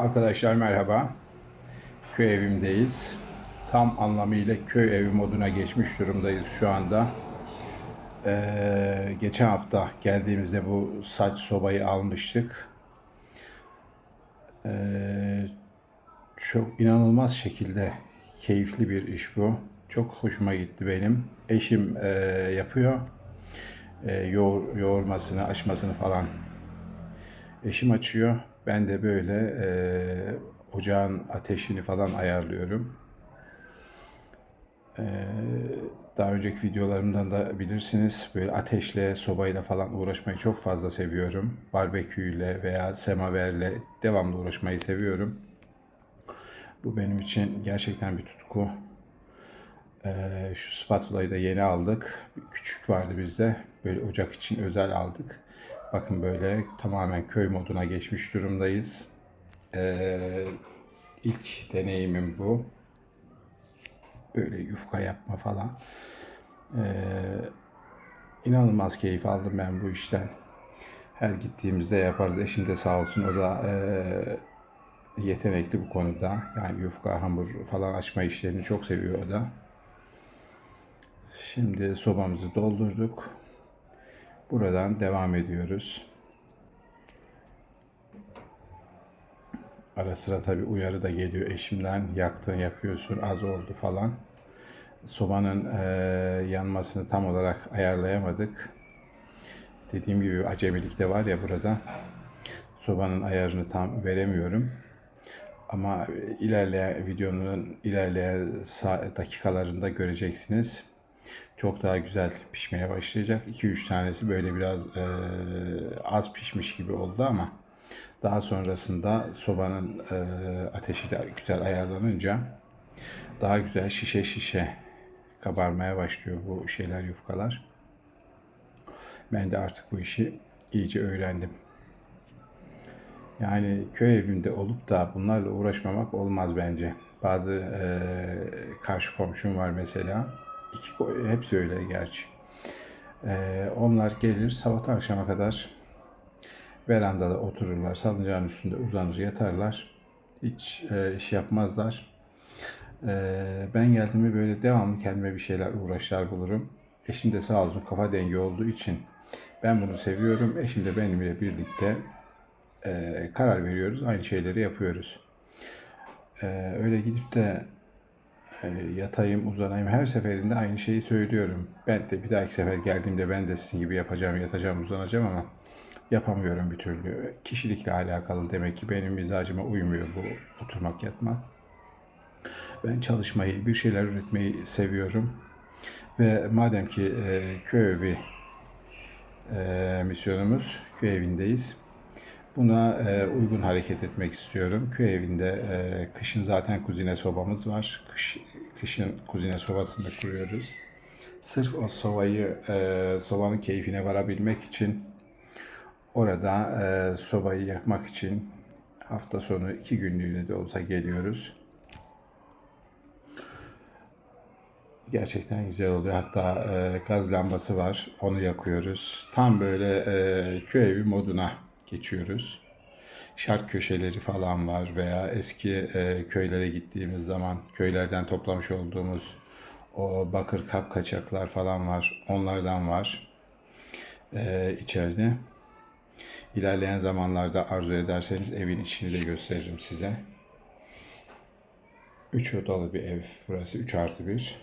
Arkadaşlar merhaba. Köy evimdeyiz. Tam anlamıyla köy evi moduna geçmiş durumdayız şu anda. Ee, geçen hafta geldiğimizde bu saç sobayı almıştık. Ee, çok inanılmaz şekilde keyifli bir iş bu. Çok hoşuma gitti benim. Eşim e, yapıyor. E, yoğur, yoğurmasını, açmasını falan Eşim açıyor. Ben de böyle e, ocağın ateşini falan ayarlıyorum. E, daha önceki videolarımdan da bilirsiniz. Böyle ateşle, sobayla falan uğraşmayı çok fazla seviyorum. Barbeküyle veya semaverle devamlı uğraşmayı seviyorum. Bu benim için gerçekten bir tutku. E, şu spatulayı da yeni aldık. Küçük vardı bizde. Böyle ocak için özel aldık. Bakın böyle tamamen köy moduna geçmiş durumdayız. Ee, ilk deneyimim bu. Böyle yufka yapma falan. Ee, inanılmaz keyif aldım ben bu işten. Her gittiğimizde yaparız. Eşim de sağ olsun o da e, yetenekli bu konuda. Yani yufka, hamur falan açma işlerini çok seviyor o da. Şimdi sobamızı doldurduk. Buradan devam ediyoruz. Ara sıra tabi uyarı da geliyor eşimden. Yaktın, yakıyorsun, az oldu falan. Sobanın e, yanmasını tam olarak ayarlayamadık. Dediğim gibi acemilik de var ya burada. Sobanın ayarını tam veremiyorum. Ama ilerleyen videonun ilerleyen dakikalarında göreceksiniz çok daha güzel pişmeye başlayacak. 2-3 tanesi böyle biraz e, az pişmiş gibi oldu ama daha sonrasında sobanın e, ateşi de güzel ayarlanınca daha güzel şişe şişe kabarmaya başlıyor bu şeyler yufkalar. Ben de artık bu işi iyice öğrendim. Yani köy evinde olup da bunlarla uğraşmamak olmaz bence. Bazı e, karşı komşum var mesela İki, hepsi öyle gerçi. Ee, onlar gelir sabahtan akşama kadar verandada otururlar. Salıncağın üstünde uzanır yatarlar. Hiç e, iş yapmazlar. Ee, ben geldiğimde böyle devamlı kendime bir şeyler uğraşlar bulurum. Eşim de sağ olsun kafa dengi olduğu için ben bunu seviyorum. Eşim de benimle birlikte e, karar veriyoruz. Aynı şeyleri yapıyoruz. Ee, öyle gidip de e, yatayım, uzanayım her seferinde aynı şeyi söylüyorum. Ben de bir dahaki sefer geldiğimde ben de sizin gibi yapacağım, yatacağım, uzanacağım ama yapamıyorum bir türlü. Kişilikle alakalı demek ki benim mizacıma uymuyor bu oturmak yatmak. Ben çalışmayı, bir şeyler üretmeyi seviyorum. Ve madem ki e, köy evi e, misyonumuz, köy evindeyiz. Buna e, uygun hareket etmek istiyorum. Köy evinde e, kışın zaten kuzine sobamız var. Kış, kışın kuzine sobasını kuruyoruz. Sırf o sobayı, e, sobanın keyfine varabilmek için orada e, sobayı yakmak için hafta sonu iki günlüğüne de olsa geliyoruz. Gerçekten güzel oluyor. Hatta e, gaz lambası var. Onu yakıyoruz. Tam böyle e, köy evi moduna geçiyoruz. Şark köşeleri falan var veya eski e, köylere gittiğimiz zaman köylerden toplamış olduğumuz o bakır kap kaçaklar falan var. Onlardan var e, içeride. İlerleyen zamanlarda arzu ederseniz evin içini de gösteririm size. 3 odalı bir ev burası. 3 artı 1.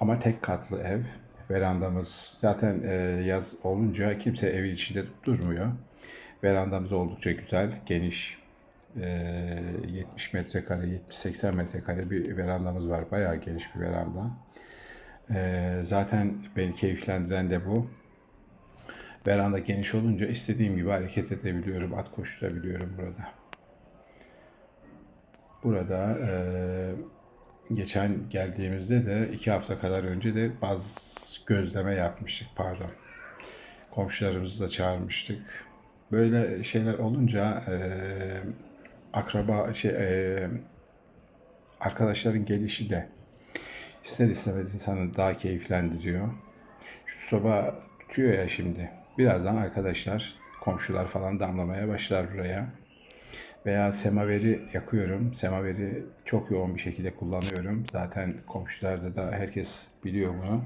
Ama tek katlı ev. Verandamız zaten e, yaz olunca kimse evin içinde durmuyor. Verandamız oldukça güzel, geniş. E, 70 metrekare, 70-80 metrekare bir verandamız var. Bayağı geniş bir veranda. E, zaten beni keyiflendiren de bu. Veranda geniş olunca istediğim gibi hareket edebiliyorum, at koşturabiliyorum burada. Burada e, geçen geldiğimizde de iki hafta kadar önce de baz gözleme yapmıştık pardon. Komşularımızı da çağırmıştık. Böyle şeyler olunca e, akraba şey e, arkadaşların gelişi de ister istemez insanı daha keyiflendiriyor. Şu soba tutuyor ya şimdi. Birazdan arkadaşlar, komşular falan damlamaya başlar buraya. Veya semaveri yakıyorum. Semaveri çok yoğun bir şekilde kullanıyorum. Zaten komşularda da herkes biliyor bunu.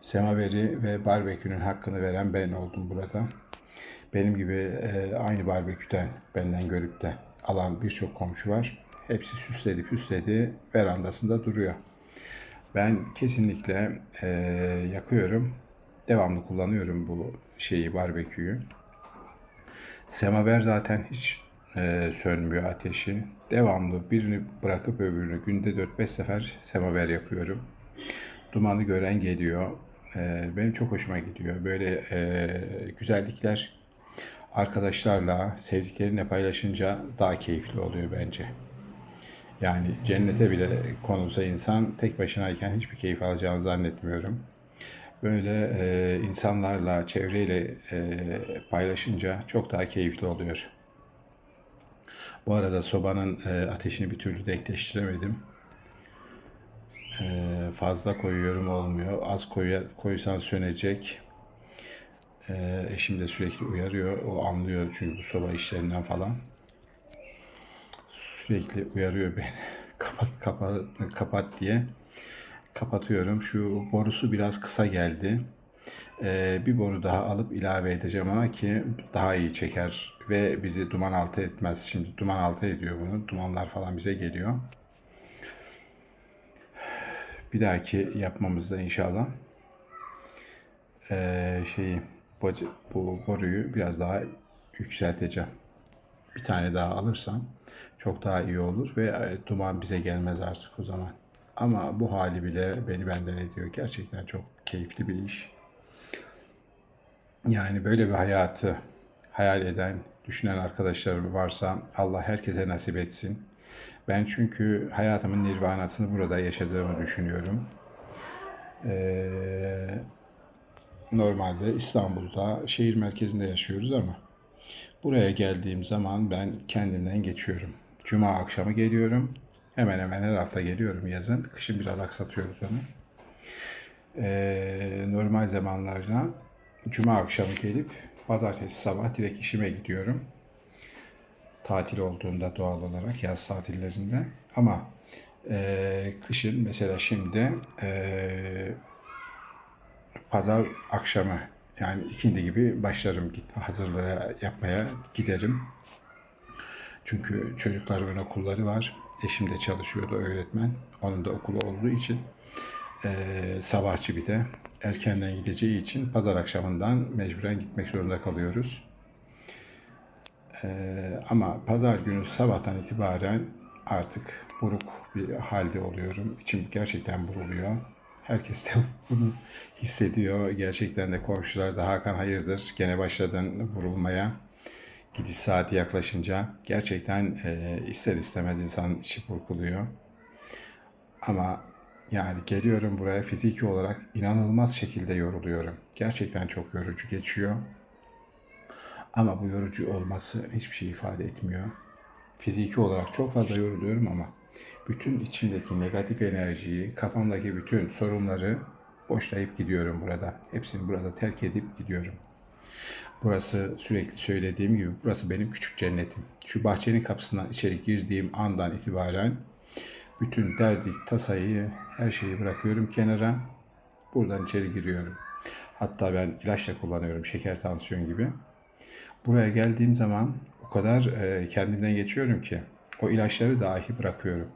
Semaveri ve barbekünün hakkını veren ben oldum burada. Benim gibi e, aynı barbeküden benden görüp de alan birçok komşu var. Hepsi süsledi püsledi verandasında duruyor. Ben kesinlikle e, yakıyorum. Devamlı kullanıyorum bu şeyi barbeküyü. Semaver zaten hiç e, sönmüyor ateşi. Devamlı birini bırakıp öbürünü günde 4-5 sefer semaver yakıyorum. Dumanı gören geliyor. E, benim çok hoşuma gidiyor. Böyle e, güzellikler arkadaşlarla, sevdiklerinle paylaşınca daha keyifli oluyor bence. Yani cennete bile konulsa insan tek başınayken hiçbir keyif alacağını zannetmiyorum. Böyle e, insanlarla, çevreyle e, paylaşınca çok daha keyifli oluyor. Bu arada sobanın e, ateşini bir türlü denkleştiremedim. E, fazla koyuyorum olmuyor. Az koy, koysan sönecek. E, eşim de sürekli uyarıyor. O anlıyor çünkü bu soba işlerinden falan. Sürekli uyarıyor beni. kapat, kapat, kapat diye. Kapatıyorum. Şu borusu biraz kısa geldi. Ee, bir boru daha alıp ilave edeceğim ama ki daha iyi çeker ve bizi duman altı etmez. Şimdi duman altı ediyor bunu. Dumanlar falan bize geliyor. Bir dahaki yapmamızda inşallah ee, şeyi bu, bu boruyu biraz daha yükselteceğim. Bir tane daha alırsam çok daha iyi olur ve e, duman bize gelmez artık o zaman. Ama bu hali bile beni benden ediyor. Gerçekten çok keyifli bir iş. Yani böyle bir hayatı hayal eden, düşünen arkadaşlarım varsa Allah herkese nasip etsin. Ben çünkü hayatımın nirvanasını burada yaşadığımı düşünüyorum. Ee, normalde İstanbul'da şehir merkezinde yaşıyoruz ama buraya geldiğim zaman ben kendimden geçiyorum. Cuma akşamı geliyorum. Hemen hemen her hafta geliyorum yazın. Kışın biraz aksatıyoruz onu. Ee, normal zamanlarda Cuma akşamı gelip pazartesi sabah direkt işime gidiyorum. Tatil olduğunda doğal olarak yaz tatillerinde. Ama e, kışın mesela şimdi e, pazar akşamı yani ikindi gibi başlarım hazırlığı yapmaya giderim. Çünkü çocuklarımın okulları var. Eşim de çalışıyordu öğretmen. Onun da okulu olduğu için e, sabahçı bir de erkenden gideceği için pazar akşamından mecburen gitmek zorunda kalıyoruz. E, ama pazar günü sabahtan itibaren artık buruk bir halde oluyorum. İçim gerçekten buruluyor. Herkes de bunu hissediyor. Gerçekten de komşular da Hakan hayırdır gene başladın vurulmaya. Gidiş saati yaklaşınca gerçekten e, ister istemez insan içi burkuluyor. Ama yani geliyorum buraya fiziki olarak inanılmaz şekilde yoruluyorum. Gerçekten çok yorucu geçiyor. Ama bu yorucu olması hiçbir şey ifade etmiyor. Fiziki olarak çok fazla yoruluyorum ama bütün içimdeki negatif enerjiyi, kafamdaki bütün sorunları boşlayıp gidiyorum burada. Hepsini burada terk edip gidiyorum. Burası sürekli söylediğim gibi burası benim küçük cennetim. Şu bahçenin kapısından içeri girdiğim andan itibaren bütün derdi, tasayı, her şeyi bırakıyorum kenara. Buradan içeri giriyorum. Hatta ben ilaç da kullanıyorum, şeker tansiyon gibi. Buraya geldiğim zaman o kadar e, kendimden geçiyorum ki o ilaçları dahi bırakıyorum.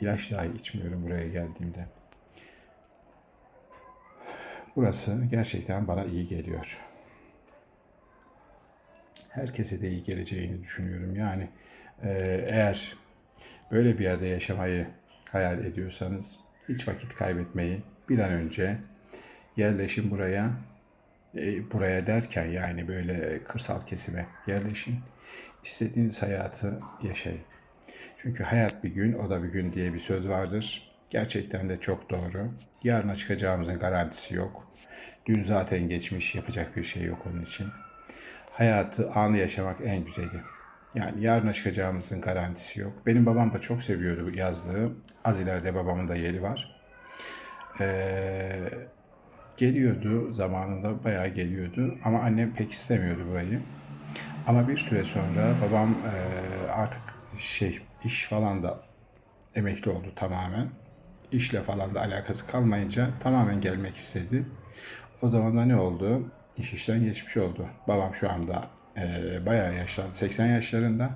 İlaç dahi içmiyorum buraya geldiğimde. Burası gerçekten bana iyi geliyor. Herkese de iyi geleceğini düşünüyorum. Yani e, eğer böyle bir yerde yaşamayı hayal ediyorsanız hiç vakit kaybetmeyi bir an önce yerleşin buraya. E, buraya derken yani böyle kırsal kesime yerleşin. İstediğiniz hayatı yaşayın. Çünkü hayat bir gün, o da bir gün diye bir söz vardır. Gerçekten de çok doğru. Yarına çıkacağımızın garantisi yok. Dün zaten geçmiş, yapacak bir şey yok onun için. Hayatı anı yaşamak en güzeli. Yani yarına çıkacağımızın garantisi yok. Benim babam da çok seviyordu yazlığı. Az ileride babamın da yeri var. Ee, geliyordu zamanında bayağı geliyordu. Ama annem pek istemiyordu burayı. Ama bir süre sonra babam eee, artık şey iş falan da emekli oldu tamamen. İşle falan da alakası kalmayınca tamamen gelmek istedi. O zaman da ne oldu? İş işten geçmiş oldu. Babam şu anda eee bayağı yaşlandı. 80 yaşlarında.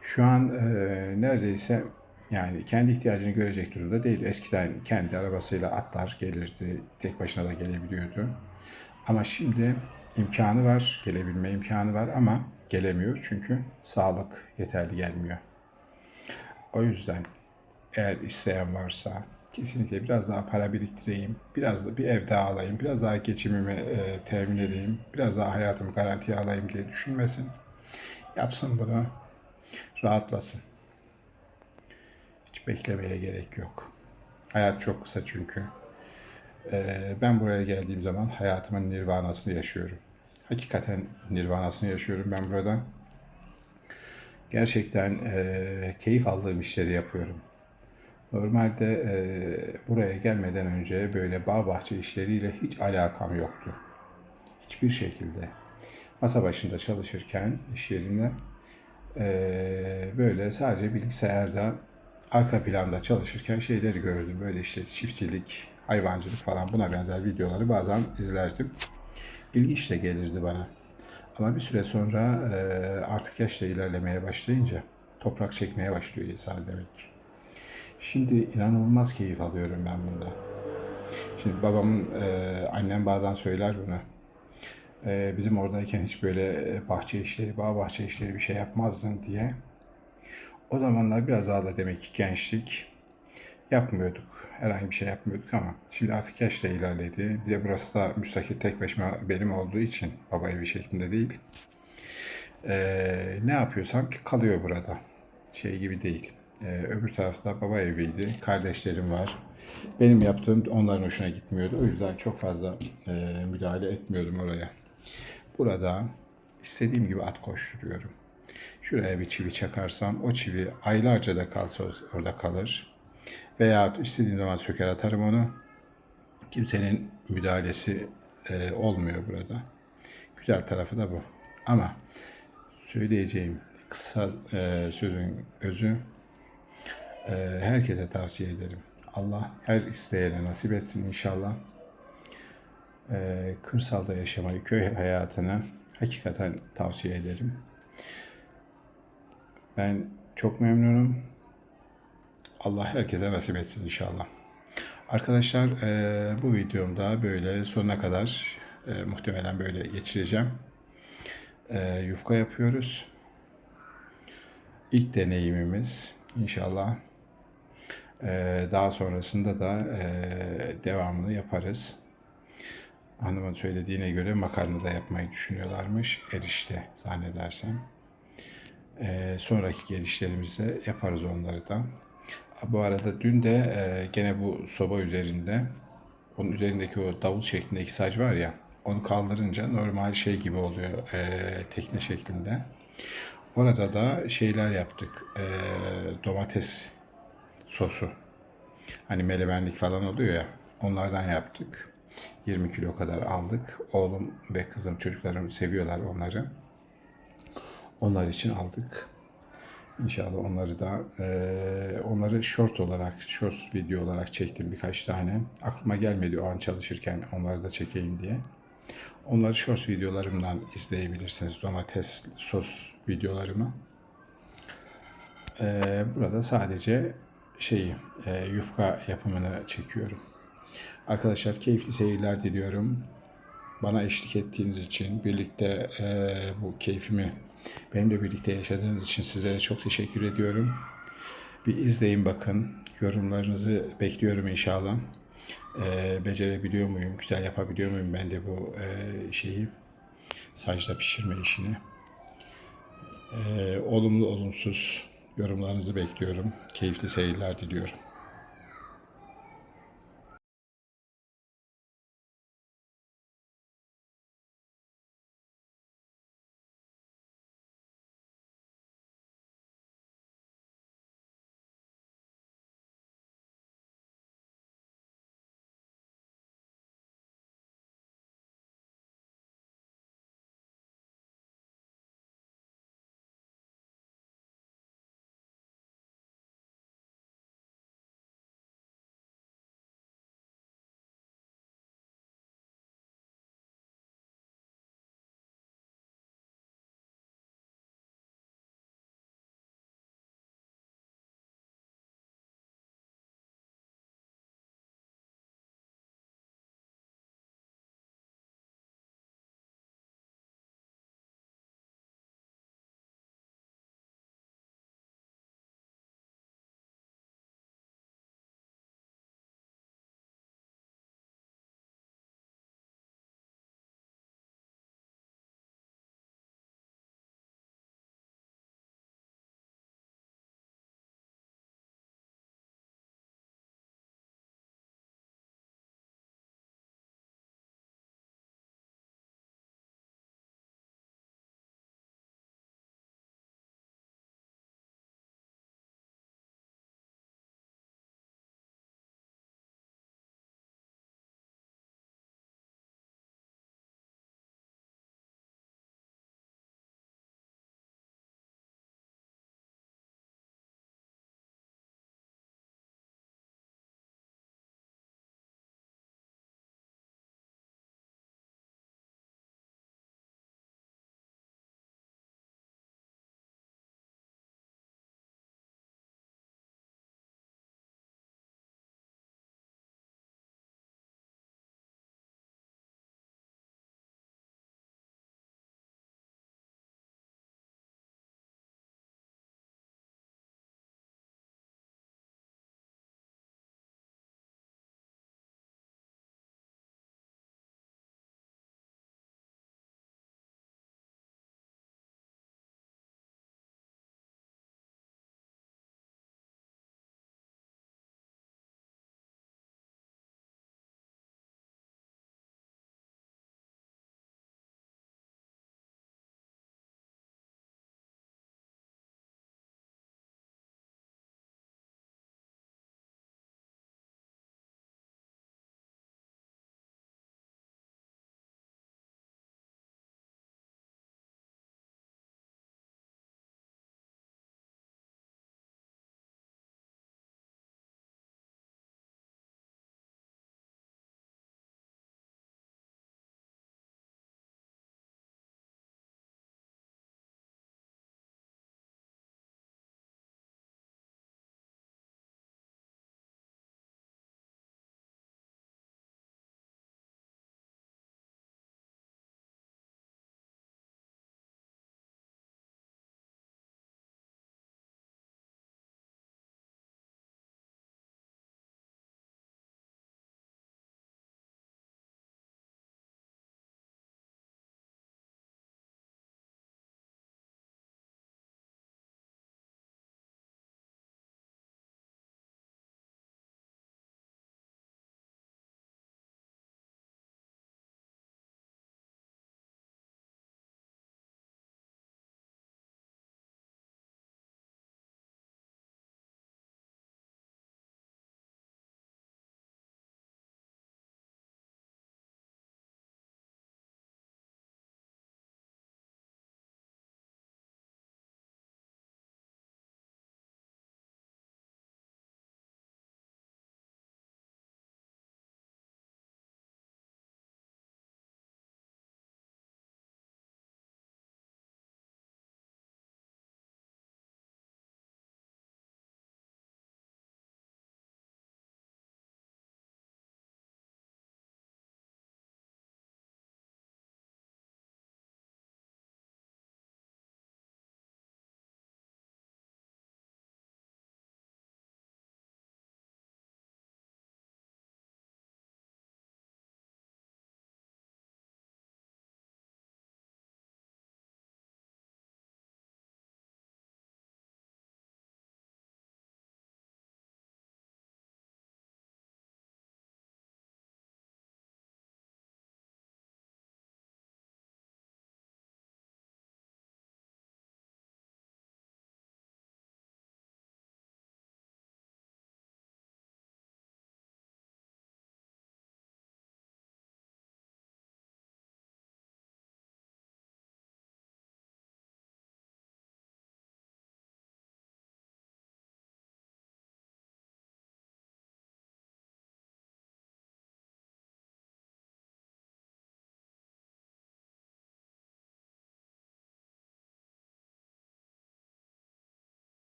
Şu an eee, neredeyse yani kendi ihtiyacını görecek durumda değil. Eskiden kendi arabasıyla atlar gelirdi. Tek başına da gelebiliyordu. Ama şimdi imkanı var, gelebilme imkanı var ama gelemiyor çünkü sağlık yeterli gelmiyor. O yüzden eğer isteyen varsa kesinlikle biraz daha para biriktireyim, biraz da bir ev daha alayım, biraz daha geçimimi e, temin edeyim, biraz daha hayatımı garantiye alayım diye düşünmesin. Yapsın bunu, rahatlasın. Hiç beklemeye gerek yok. Hayat çok kısa çünkü. Ee, ben buraya geldiğim zaman hayatımın nirvanasını yaşıyorum. Hakikaten nirvanasını yaşıyorum ben burada. Gerçekten e, keyif aldığım işleri yapıyorum. Normalde e, buraya gelmeden önce böyle bağ bahçe işleriyle hiç alakam yoktu. Hiçbir şekilde. Masa başında çalışırken iş yerinde e, böyle sadece bilgisayarda arka planda çalışırken şeyleri gördüm. Böyle işte çiftçilik, hayvancılık falan buna benzer videoları bazen izlerdim. İlginç de gelirdi bana. Ama bir süre sonra e, artık yaşla ilerlemeye başlayınca toprak çekmeye başlıyor insan demek ki. Şimdi inanılmaz keyif alıyorum ben bunda. Şimdi babamın, e, annem bazen söyler bunu. E, bizim oradayken hiç böyle e, bahçe işleri, bağ bahçe işleri bir şey yapmazdın diye. O zamanlar biraz daha da demek ki gençlik. Yapmıyorduk. Herhangi bir şey yapmıyorduk ama şimdi artık yaş da ilerledi. Bir de burası da müstakil tek başıma benim olduğu için baba evi şeklinde değil. Ee, ne yapıyorsam ki kalıyor burada. Şey gibi değil. Ee, öbür tarafta baba eviydi. Kardeşlerim var. Benim yaptığım onların hoşuna gitmiyordu. O yüzden çok fazla e, müdahale etmiyordum oraya. Burada istediğim gibi at koşturuyorum. Şuraya bir çivi çakarsam o çivi aylarca da kalsa orada kalır. Veya istediğim zaman söker atarım onu. Kimsenin müdahalesi e, olmuyor burada. Güzel tarafı da bu. Ama söyleyeceğim kısa e, sözün özü herkese tavsiye ederim. Allah her isteyene nasip etsin inşallah. E, kırsalda yaşamayı, köy hayatını hakikaten tavsiye ederim. Ben çok memnunum. Allah herkese nasip etsin inşallah. Arkadaşlar e, bu videomda böyle sonuna kadar e, muhtemelen böyle geçireceğim. E, yufka yapıyoruz. İlk deneyimimiz inşallah. Daha sonrasında da devamını yaparız. Hanımın söylediğine göre makarna da yapmayı düşünüyorlarmış. Erişte zannedersem. Sonraki gelişlerimizde yaparız onları da. Bu arada dün de gene bu soba üzerinde onun üzerindeki o davul şeklindeki saç var ya onu kaldırınca normal şey gibi oluyor e, tekne şeklinde. Orada da şeyler yaptık. E, domates sosu. Hani melemenlik falan oluyor ya. Onlardan yaptık. 20 kilo kadar aldık. Oğlum ve kızım çocuklarım seviyorlar onları. Onlar için aldık. İnşallah onları da e, onları short olarak, short video olarak çektim birkaç tane. Aklıma gelmedi o an çalışırken onları da çekeyim diye. Onları short videolarımdan izleyebilirsiniz. Domates sos videolarımı. E, burada sadece şeyi e, yufka yapımını çekiyorum. Arkadaşlar keyifli seyirler diliyorum. Bana eşlik ettiğiniz için, birlikte e, bu keyfimi benimle birlikte yaşadığınız için sizlere çok teşekkür ediyorum. Bir izleyin bakın. Yorumlarınızı bekliyorum inşallah. E, becerebiliyor muyum, güzel yapabiliyor muyum ben de bu e, şeyi, sacda pişirme işini. E, olumlu olumsuz yorumlarınızı bekliyorum. Keyifli seyirler diliyorum.